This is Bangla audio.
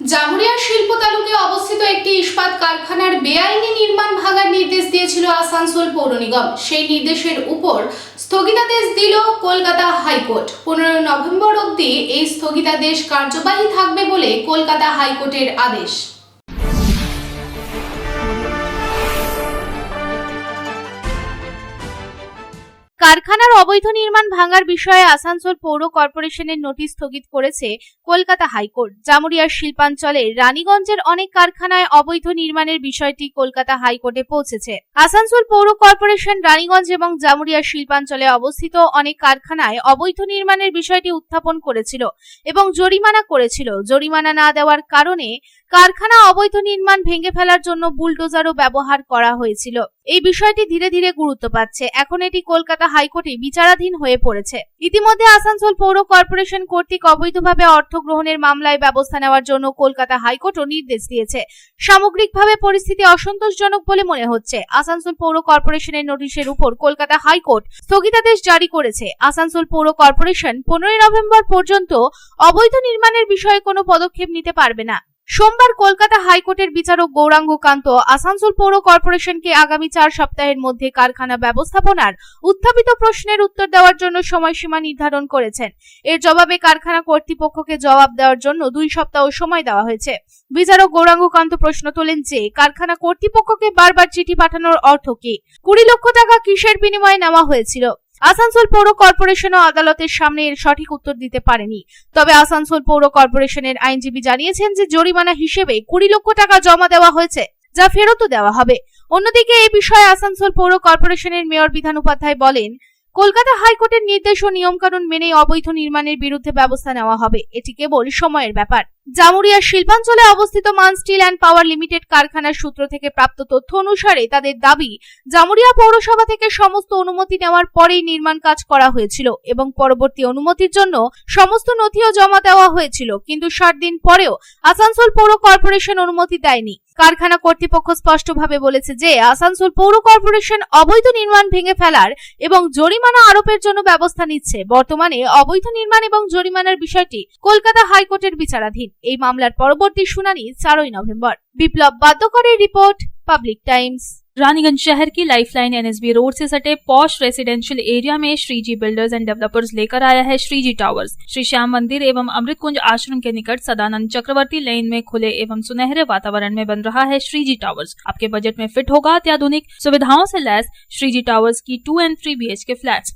জামুরিয়া শিল্প তালুকে অবস্থিত একটি ইস্পাত কারখানার বেআইনি নির্মাণ ভাঙার নির্দেশ দিয়েছিল আসানসোল পৌর নিগম। সেই নির্দেশের উপর স্থগিতাদেশ দিল কলকাতা হাইকোর্ট। পনেরো নভেম্বর অবধি এই স্থগিতাদেশ কার্যবাহী থাকবে বলে কলকাতা হাইকোর্টের আদেশ। কারখানার অবৈধ নির্মাণ ভাঙার বিষয়ে আসানসোল পৌর কর্পোরেশনের নোটিশ স্থগিত করেছে কলকাতা হাইকোর্ট। জামুরিয়ার শিল্পাঞ্চলে রানীগঞ্জের অনেক কারখানায় অবৈধ নির্মাণের বিষয়টি কলকাতা হাইকোর্টে পৌঁছেছে। আসানসোল পৌর কর্পোরেশন রানীগঞ্জ এবং জামুরিয়ার শিল্পাঞ্চলে অবস্থিত অনেক কারখানায় অবৈধ নির্মাণের বিষয়টি উত্থাপন করেছিল এবং জরিমানা করেছিল। জরিমানা না দেওয়ার কারণে কারখানা অবৈধ নির্মাণ ভেঙে ফেলার জন্য বুলডোজারও ব্যবহার করা হয়েছিল। এই বিষয়টি ধীরে ধীরে গুরুত্ব পাচ্ছে। এখন এটি কলকাতা হাইকোর্টে বিচারাধীন হয়ে পড়েছে। ইতিমধ্যে আসানসোল পৌর কর্পোরেশন কর্তৃক অবৈধভাবে অর্থ গ্রহণের মামলায় ব্যবস্থা নেওয়ার জন্য কলকাতা হাইকোর্টও নির্দেশ দিয়েছে। সামগ্রিকভাবে পরিস্থিতি অসন্তোষজনক বলে মনে হচ্ছে। আসানসোল পৌর কর্পোরেশনের নোটিশের উপর কলকাতা হাইকোর্ট স্থগিতাদেশ জারি করেছে। আসানসোল পৌর কর্পোরেশন পনেরোই নভেম্বর পর্যন্ত অবৈধ নির্মাণের বিষয়ে কোনো পদক্ষেপ নিতে পারবে না। সোমবার কলকাতা হাইকোর্টের বিচারক গৌরাঙ্গ কান্ত আসানসোল পৌর কর্পোরেশনকে আগামী চার সপ্তাহের মধ্যে কারখানা ব্যবস্থাপনার উত্থাপিত প্রশ্নের উত্তর দেওয়ার জন্য সময়সীমা নির্ধারণ করেছেন। এর জবাবে কারখানা কর্তৃপক্ষকে জবাব দেওয়ার জন্য দুই সপ্তাহ সময় দেওয়া হয়েছে। বিচারক গৌরাঙ্গ কান্ত প্রশ্ন তোলেন যে, কারখানা কর্তৃপক্ষকে বারবার চিঠি পাঠানোর অর্থ কি? কুড়ি লক্ষ টাকা কিসের বিনিময়ে নেওয়া হয়েছিল? আসানসোল পৌর কর্পোরেশন ও আদালতের সামনে এর সঠিক উত্তর দিতে পারেনি। তবে আসানসোল পৌর কর্পোরেশনের আইনজীবী জানিয়েছেন যে জরিমানা হিসেবে কুড়ি লক্ষ টাকা জমা দেওয়া হয়েছে, যা ফেরতও দেওয়া হবে। অন্যদিকে এই বিষয়ে আসানসোল পৌর কর্পোরেশনের মেয়র বিধান উপাধ্যায় বলেন, কলকাতা হাইকোর্টের নির্দেশ ও নিয়মকানুন মেনে অবৈধ নির্মাণের বিরুদ্ধে ব্যবস্থা নেওয়া হবে। এটি কেবল সময়ের ব্যাপার। জামুরিয়ার শিল্পাঞ্চলে অবস্থিত মান স্টিল অ্যান্ড পাওয়ার লিমিটেড কারখানার সূত্র থেকে প্রাপ্ত তথ্য অনুসারে তাদের দাবি, জামুরিয়া পৌরসভা থেকে সমস্ত অনুমতি নেওয়ার পরেই নির্মাণ কাজ করা হয়েছিল এবং পরবর্তী অনুমতির জন্য সমস্ত নথিও জমা দেওয়া হয়েছিল, কিন্তু ষাট দিন পরেও আসানসোল পৌর কর্পোরেশন অনুমতি দেয়নি। কারখানা কর্তৃপক্ষ স্পষ্টভাবে বলেছে যে, আসানসোল পৌর কর্পোরেশন অবৈধ নির্মাণ ভেঙে ফেলার এবং জরিমানা আরোপের জন্য ব্যবস্থা নিচ্ছে। বর্তমানে অবৈধ নির্মাণ এবং জরিমানার বিষয়টি কলকাতা হাইকোর্টের বিচারাধীন। এই মামলার পরবর্তী শুনানি চারই নভেম্বর বিপ্লব বাদ্যকরের রিপোর্ট পাবলিক টাইমস रानीगंज शहर की लाइफलाइन एनएसबी रोड से सटे पॉश रेसिडेंशियल एरिया में श्रीजी बिल्डर्स एंड डेवलपर्स लेकर आया है श्रीजी टावर्स श्री श्याम मंदिर एवं अमृत कुंज आश्रम के निकट सदानंद चक्रवर्ती लेन में खुले एवं सुनहरे वातावरण में बन रहा है श्रीजी टावर्स आपके बजट में फिट होगा अत्याधुनिक सुविधाओं से लैस श्रीजी टावर्स की two and three B K flats